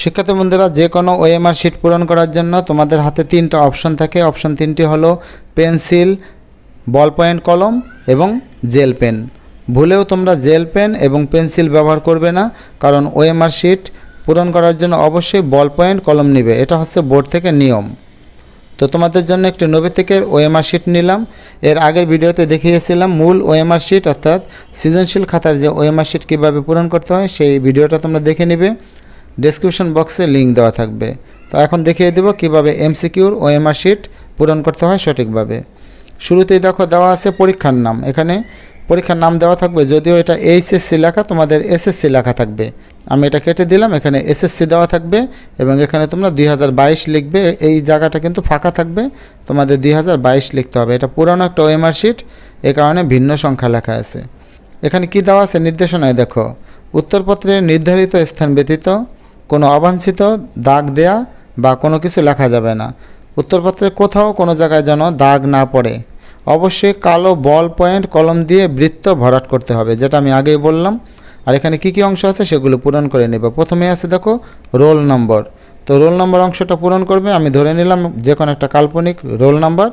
শিক্ষার্থী বন্ধুরা যে কোনো ওএমআর শিট পূরণ করার জন্য তোমাদের হাতে তিনটা অপশন থাকে। অপশন তিনটি হলো পেন্সিল বল পয়েন্ট কলম এবং জেল পেন ভুলেও তোমরা জেল পেন এবং পেন্সিল ব্যবহার করবে না, কারণ ওএমআর শিট পূরণ করার জন্য অবশ্যই বল পয়েন্ট কলম নিবে। এটা হচ্ছে বোর্ড থেকে নিয়ম। তো তোমাদের জন্য একটি নবী থেকে ওএমআর শিট নিলাম। এর আগের ভিডিওতে দেখিয়েছিলাম মূল ওএমআর শিট অর্থাৎ সৃজনশীল খাতার যে ওএমআর শিট কীভাবে পূরণ করতে হয়, সেই ভিডিওটা তোমরা দেখে নিবে। ডেসক্রিপশন বক্সে লিঙ্ক দেওয়া থাকবে। তো এখন দেখিয়ে দেবো কীভাবে এমসিকিউর ওএমআর শিট পূরণ করতে হয় সঠিকভাবে। শুরুতেই দেখো দেওয়া আছে পরীক্ষার নাম। এখানে পরীক্ষার নাম দেওয়া থাকবে, যদিও এটা এইচএসসি লেখা, তোমাদের এসএসসি লেখা থাকবে। আমি এটা কেটে দিলাম, এখানে এসএসসি দেওয়া থাকবে এবং এখানে তোমরা দুই হাজার বাইশ লিখবে। এই জায়গাটা কিন্তু ফাঁকা থাকবে, তোমাদের দুই হাজার বাইশ লিখতে হবে। এটা পুরানো একটা ওএমআর শিট এ কারণে ভিন্ন সংখ্যা লেখা আছে। এখানে কি দেওয়া আছে নির্দেশনায়? দেখো উত্তরপত্রে নির্ধারিত স্থান ব্যতীত কোনো অবাঞ্ছিত, দাগ দেয়া বা কোনো কিছু লেখা যাবে না। উত্তরপত্রে কোথাও কোনো জায়গায় যেন দাগ না পড়ে। অবশ্যই কালো বল পয়েন্ট কলম দিয়ে বৃত্ত ভরাট করতে হবে, যেটা আমি আগেই বললাম। আর এখানে কী কী অংশ আছে সেগুলো পূরণ করে নেব। প্রথমে আছে দেখো রোল নম্বর। তো রোল নম্বর অংশটা পূরণ করবে, আমি ধরে নিলাম যে কোনো একটা কাল্পনিক roll number.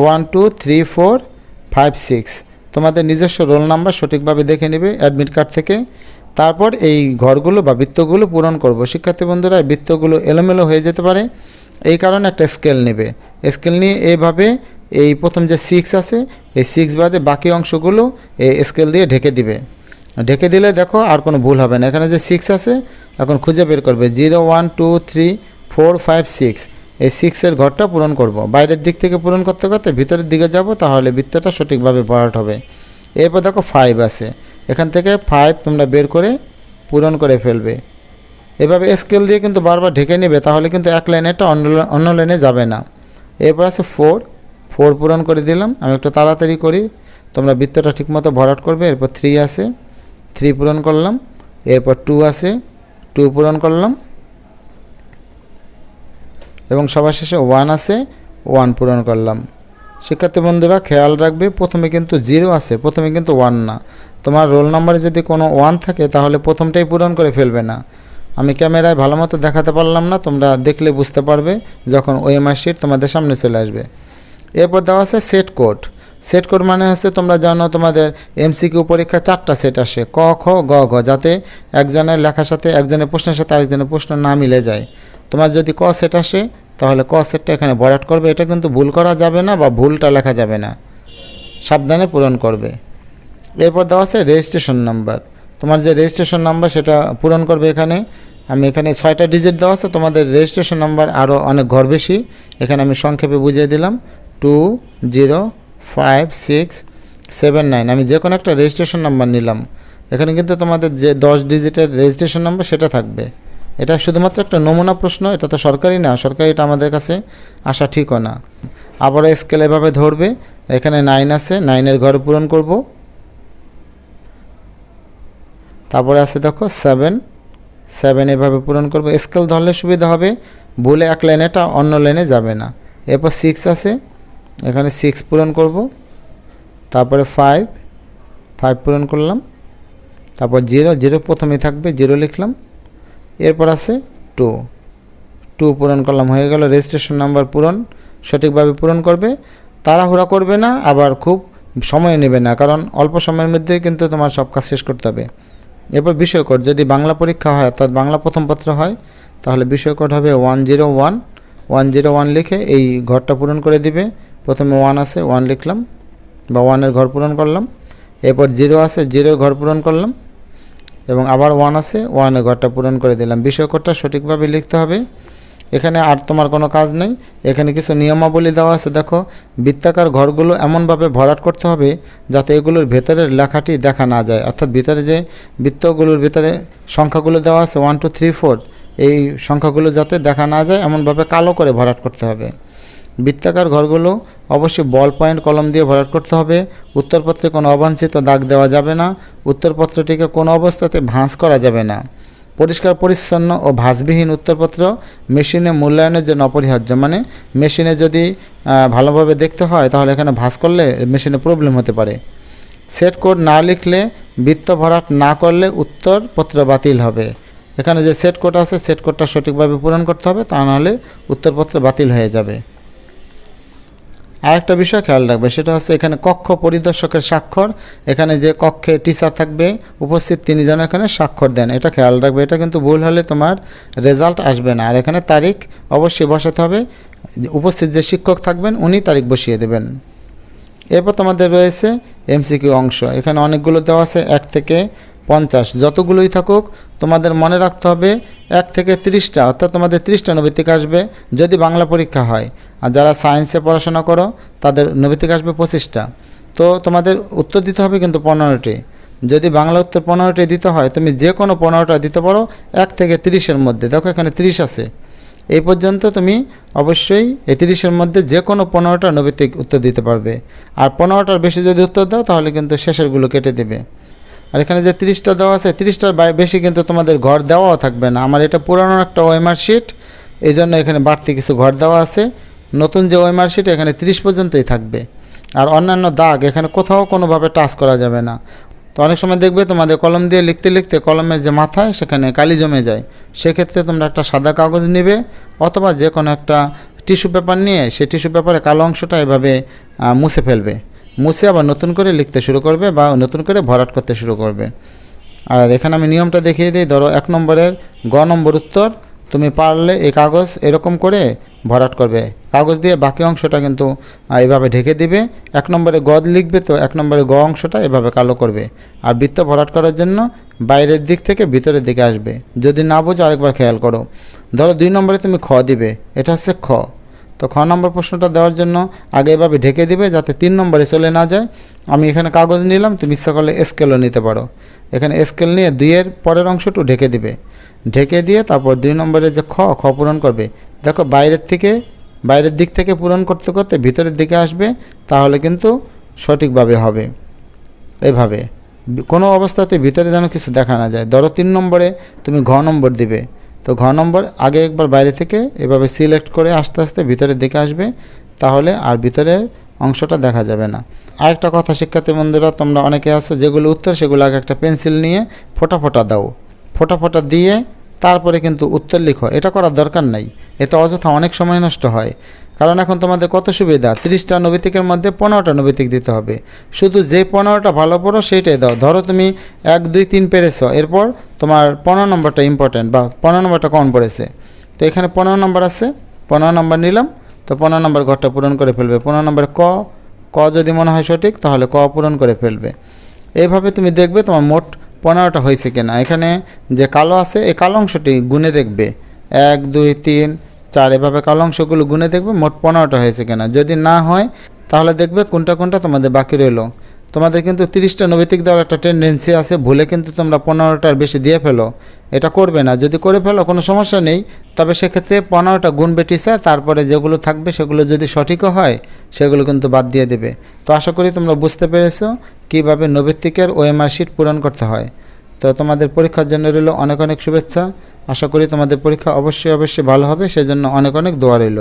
One, two, three, four, five, six. তোমাদের নিজস্ব রোল নাম্বার সঠিকভাবে দেখে নেবে অ্যাডমিট কার্ড থেকে। তারপর এই ঘরগুলো বা বৃত্তগুলো পূরণ করব। শিক্ষার্থী বন্ধুরা বৃত্তগুলো এলোমেলো হয়ে যেতে পারে। এই কারণে একটা স্কেল নেবে। স্কেল নিয়ে এইভাবে এই প্রথম যে সিক্স আছে, এই সিক্স বাদে বাকি অংশগুলো এই স্কেল দিয়ে ঢেকে দিবে। ঢেকে দিলে দেখো আর কোনো ভুল হবে না। এখানে যে সিক্স আছে, এখন খুঁজে বের করবে। Zero one two three four five six এই সিক্সের ঘরটা পূরণ করব। বাইরের দিক থেকে পূরণ করতে করতে ভিতরের দিকে যাব, তাহলে বৃত্তটা সঠিকভাবে ভরাট হবে। এরপর দেখো ফাইভ আছে। এখান থেকে ফাইভ তোমরা বের করে পূরণ করে ফেলবে। এভাবে স্কেল দিয়ে কিন্তু বারবার ঢেকে নেবে, তাহলে কিন্তু এক লাইনেটা অন্য অন্য লাইনে যাবে না। এরপর আছে ফোর ফোর পূরণ করে দিলাম। আমি একটু তাড়াতাড়ি করি, তোমরা বৃত্তটা ঠিকমতো ভরাট করবে, এরপর থ্রি আছে থ্রি পূরণ করলাম, এরপর টু আছে টু পূরণ করলাম। এবং সবার শেষে ওয়ান আছে ওয়ান পূরণ করলাম। শিক্ষার্থী বন্ধুরা, খেয়াল রাখবে, প্রথমে কিন্তু জিরো আছে, প্রথমে কিন্তু ওয়ান না। তোমার রোল নাম্বারে যদি কোনো ওয়ান থাকে, তাহলে প্রথমটাই পূরণ করে ফেলবে না। আমি ক্যামেরায় ভালো মতো দেখাতে পারলাম না, তোমরা দেখলে বুঝতে পারবে যখন ওএমআর শিট তোমাদের সামনে চলে আসবে। এরপর দেওয়া আছে সেট কোড সেট কোড মানে হচ্ছে তোমরা জানো তোমাদের এমসিকিউ পরীক্ষা চারটা সেট আসে, ক, খ, গ, ঘ, যাতে একজনের লেখার সাথে একজনের প্রশ্নের সাথে আরেকজনের প্রশ্ন না মিলে যায়। তোমার যদি ক সেট আসে, তাহলে ক সেটটা এখানে ভরাট করবে। এটা কিন্তু ভুল করা যাবে না বা ভুলটা লেখা যাবে না। সাবধানে পূরণ করবে। এরপর দেওয়া আছে রেজিস্ট্রেশন নাম্বার তোমার যে রেজিস্ট্রেশন নাম্বার সেটা পূরণ করবে এখানে। আমি এখানে ছয়টা ডিজিট দেওয়া আছে, তোমাদের রেজিস্ট্রেশন নাম্বার আরও অনেক ঘর বেশি। এখানে আমি সংক্ষেপে বুঝিয়ে দিলাম। Two zero five six seven nine আমি যে কোনো একটা রেজিস্ট্রেশন নাম্বার নিলাম। এখানে কিন্তু তোমাদের যে দশ ডিজিটের রেজিস্ট্রেশন নাম্বার সেটা থাকবে। এটা শুধুমাত্র একটা নমুনা প্রশ্ন, এটা তো সরকারি না, সরকারি এটা আমাদের কাছে আসা ঠিকও না। আবারও স্কেল এভাবে ধরবে। এখানে নাইন আছে নাইনের ঘর পূরণ করব। তারপরে আছে দেখো সেভেন সেভেন এভাবে পূরণ করব। স্কেল ধরলে সুবিধা হবে, ভুলে এক লাইনে এটা অন্য লাইনে যাবে না। এরপর সিক্স আছে, এখানে সিক্স পূরণ করব। তারপরে ফাইভ ফাইভ পূরণ করলাম। তারপর জিরো জিরো প্রথমে থাকবে জিরো লিখলাম। এরপর আছে টু টু পূরণ করলাম, হয়ে গেল রেজিস্ট্রেশন নাম্বার পূরণ, সঠিকভাবে পূরণ করবে। তাড়াহুড়া করবে না, আবার খুব সময় নেবে না, কারণ অল্প সময়ের মধ্যে কিন্তু তোমার সব কাজ শেষ করতে হবে। এরপর বিষয় কোড যদি বাংলা পরীক্ষা হয়, অর্থাৎ বাংলা প্রথম পত্র হয়, তাহলে বিষয় কোড হবে one zero one one zero one লিখে এই ঘরটা পূরণ করে দিবে। প্রথমে ওয়ান আছে ওয়ান লিখলাম বা ওয়ানের ঘর পূরণ করলাম। এরপর জিরো আছে জিরোর ঘর পূরণ করলাম। এবং আবার ওয়ান আছে ওয়ানের ঘরটা পূরণ করে দিলাম। বিষয় কোডটা সঠিকভাবে লিখতে হবে। এখানে আর তোমার কোনো কাজ নেই। এখানে কিছু নিয়মাবলী দেওয়া আছে, দেখো। বৃত্তাকার ঘরগুলো এমনভাবে ভরাট করতে হবে যাতে এগুলোর ভেতরের লেখাটি দেখা না যায়। অর্থাৎ ভিতরে যে বৃত্তগুলোর ভিতরে সংখ্যাগুলো দেওয়া আছে ওয়ান টু থ্রি ফোর এই সংখ্যাগুলো যাতে দেখা না যায়, এমনভাবে কালো করে ভরাট করতে হবে। বৃত্তাকার ঘরগুলো অবশ্যই বল পয়েন্ট কলম দিয়ে ভরাট করতে হবে। উত্তরপত্রে কোনো অবাঞ্ছিত দাগ দেওয়া যাবে না। উত্তরপত্রটিকে কোনো অবস্থাতে ভাঁজ করা যাবে না। পরিষ্কার, পরিচ্ছন্ন ও ভাঁজবিহীন উত্তরপত্র মেশিনে মূল্যায়নের জন্য অপরিহার্য। মানে মেশিনে যদি ভালোভাবে দেখতে হয়, তাহলে এখানে ভাঁজ করলে মেশিনে প্রবলেম হতে পারে। সেট কোড না লিখলে বৃত্ত ভরাট না করলে উত্তরপত্র বাতিল হবে। এখানে যে সেট কোড আছে, সেট কোডটা সঠিকভাবে পূরণ করতে হবে, তা নাহলে উত্তরপত্র বাতিল হয়ে যাবে। আরেকটা বিষয় খেয়াল রাখবে, সেটা হচ্ছে এখানে কক্ষ পরিদর্শকের স্বাক্ষর, এখানে যে কক্ষে টিচার থাকবে, উপস্থিত তিনি যেন এখানে স্বাক্ষর দেন। এটা খেয়াল রাখবে, এটা কিন্তু ভুল হলে তোমার রেজাল্ট আসবে না। আর এখানে তারিখ অবশ্যই বসাতে হবে, উপস্থিত যে শিক্ষক থাকবেন, উনি তারিখ বসিয়ে দেবেন। এরপর তোমাদের রয়েছে এমসিকিউ অংশ, এখানে অনেকগুলো দেওয়া আছে, এক থেকে পঞ্চাশ। যতগুলোই থাকুক, তোমাদের মনে রাখতে হবে, এক থেকে তিরিশটা, অর্থাৎ তোমাদের তিরিশটা নৈতিক আসবে যদি বাংলা পরীক্ষা হয়। আর যারা সায়েন্সে পড়াশোনা করো, তাদের নৈতিক আসবে পঁচিশটা। তো তোমাদের উত্তর দিতে হবে কিন্তু পনেরোটি। যদি বাংলা উত্তর পনেরোটি দিতে হয়, তুমি যে কোনো পনেরোটা দিতে পারো, এক থেকে তিরিশের মধ্যে। দেখো এখানে তিরিশ আছে। এই পর্যন্ত তুমি অবশ্যই এই তিরিশের মধ্যে যে কোনো পনেরোটা নৈতিক উত্তর দিতে পারবে। আর পনেরোটার বেশি যদি উত্তর দাও, তাহলে কিন্তু শেষেরগুলো কেটে দেবে। আর এখানে যে তিরিশটা দেওয়া আছে, তিরিশটার বেশি কিন্তু তোমাদের ঘর দেওয়াও থাকবে না। আমার এটা পুরানো একটা ওয়েমার শিট, এই জন্য এখানে বাড়তি কিছু ঘর দেওয়া আছে। নতুন যে ওয়েমার শিট, এখানে তিরিশ পর্যন্তই থাকবে। আর অন্যান্য দাগ, এখানে কোথাও কোনোভাবে টাচ করা যাবে না। তো অনেক সময় দেখবে তোমাদের কলম দিয়ে লিখতে লিখতে কলমের যে মাথায় সেখানে কালি জমে যায়। সেক্ষেত্রে তোমরা একটা সাদা কাগজ নেবে, অথবা যে কোনো একটা টিস্যু পেপার নিয়ে, সেই টিস্যু পেপারে কালো অংশটা এভাবে মুছে ফেলবে। মুছে আবার নতুন করে লিখতে শুরু করবে বা নতুন করে ভরাট করতে শুরু করবে। আর এখানে আমি নিয়মটা দেখিয়ে দিই, ধরো এক নম্বরের গ নম্বর উত্তর, তুমি পারলে এই কাগজ এরকম করে ভরাট করবে। কাগজ দিয়ে বাকি অংশটা কিন্তু এভাবে ঢেকে দিবে। এক নম্বরে গদ লিখবে তো এক নম্বরে গ অংশটা এভাবে কালো করবে। আর বৃত্ত ভরাট করার জন্য বাইরের দিক থেকে ভিতরের দিকে আসবে। যদি না বোঝো আরেকবার খেয়াল করো। ধরো দুই নম্বরে তুমি খ দিবে, এটা হচ্ছে খ। তো খ নম্বর প্রশ্নটা দেওয়ার জন্য আগে এভাবে ঢেকে দিবে যাতে তিন নম্বরে চলে না যায়। আমি এখানে কাগজ নিলাম, তুমি ইচ্ছা করলে স্কেলও নিতে পারো। এখানে স্কেল নিয়ে দুইয়ের পরের অংশটু ঢেকে দিবে। ঢেকে দিয়ে তারপর দুই নম্বরে যে খ খ পূরণ করবে। দেখো বাইরের থেকে, বাইরের দিক থেকে পূরণ করতে করতে ভিতরের দিকে আসবে, তাহলে কিন্তু সঠিকভাবে হবে। এভাবে। কোনো অবস্থাতে ভিতরে যেন কিছু দেখা না যায়। ধরো তিন নম্বরে তুমি ঘ নম্বর দিবে। তো ঘর নম্বর আগে একবার বাইরে থেকে এভাবে সিলেক্ট করে আস্তে আস্তে ভিতরের দিকে আসবে, তাহলে আর ভিতরের অংশটা দেখা যাবে না। আরেকটা কথা, শিক্ষার্থী বন্ধুরা, তোমরা অনেকে আসো যেগুলো উত্তর, সেগুলো আগে একটা পেন্সিল নিয়ে ফোটা ফোটা দাও। ফোটা ফোটা দিয়ে তারপরে কিন্তু উত্তর লিখো। এটা করার দরকার নাই। এতে অযথা অনেক সময় নষ্ট হয়। কারণ এখন তোমাদের কত সুবিধা? তিরিশটা নৈতিকের মধ্যে পনেরোটা নৈতিক দিতে হবে। শুধু যে পনেরোটা ভালো পড়ো, সেইটাই দাও। ধরো তুমি এক, দুই, তিন পেরেছ। এরপর তোমার পনেরো নম্বরটা ইম্পর্ট্যান্ট বা পনেরো নম্বরটা কম পড়েছে। তো এখানে পনেরো নম্বর আছে। পনেরো নম্বর নিলাম। তো পনেরো নম্বর ঘরটা পূরণ করে ফেলবে। পনেরো নম্বর ক। ক যদি মনে হয় সঠিক, তাহলে ক পূরণ করে ফেলবে। এইভাবে তুমি দেখবে তোমার মোট পনেরোটা হয়েছে কিনা? এখানে যে কালো আছে, এই কালো অংশটি গুনে দেখবে। এক, দুই, তিন, চার, এভাবে কালো অংশগুলো গুনে দেখবে, মোট পনেরোটা হয়েছে কিনা। যদি না হয়, তাহলে দেখবে কোনটা কোনটা তোমাদের বাকি রইল। তোমাদের কিন্তু তিরিশটা নৈতিক দেওয়ার একটা টেন্ডেন্সি আছে, ভুলে কিন্তু তোমরা পনেরোটার বেশি দিয়ে ফেলো। এটা করবে না। যদি করে ফেলো, কোনো সমস্যা নেই। তবে সেক্ষেত্রে পনেরোটা গুণবে টিচার তারপরে যেগুলো থাকবে সেগুলো যদি সঠিকও হয়, সেগুলো কিন্তু বাদ দিয়ে দেবে। তো আশা করি তোমরা বুঝতে পেরেছ। কীভাবে নৈতিকের ওএমআর শিট পূরণ করতে হয়? তো তোমাদের পরীক্ষার জন্য রইল অনেক অনেক শুভেচ্ছা। আশা করি তোমাদের পরীক্ষা অবশ্যই অবশ্যই ভালো হবে, সেজন্য অনেক অনেক দোয়া রইল।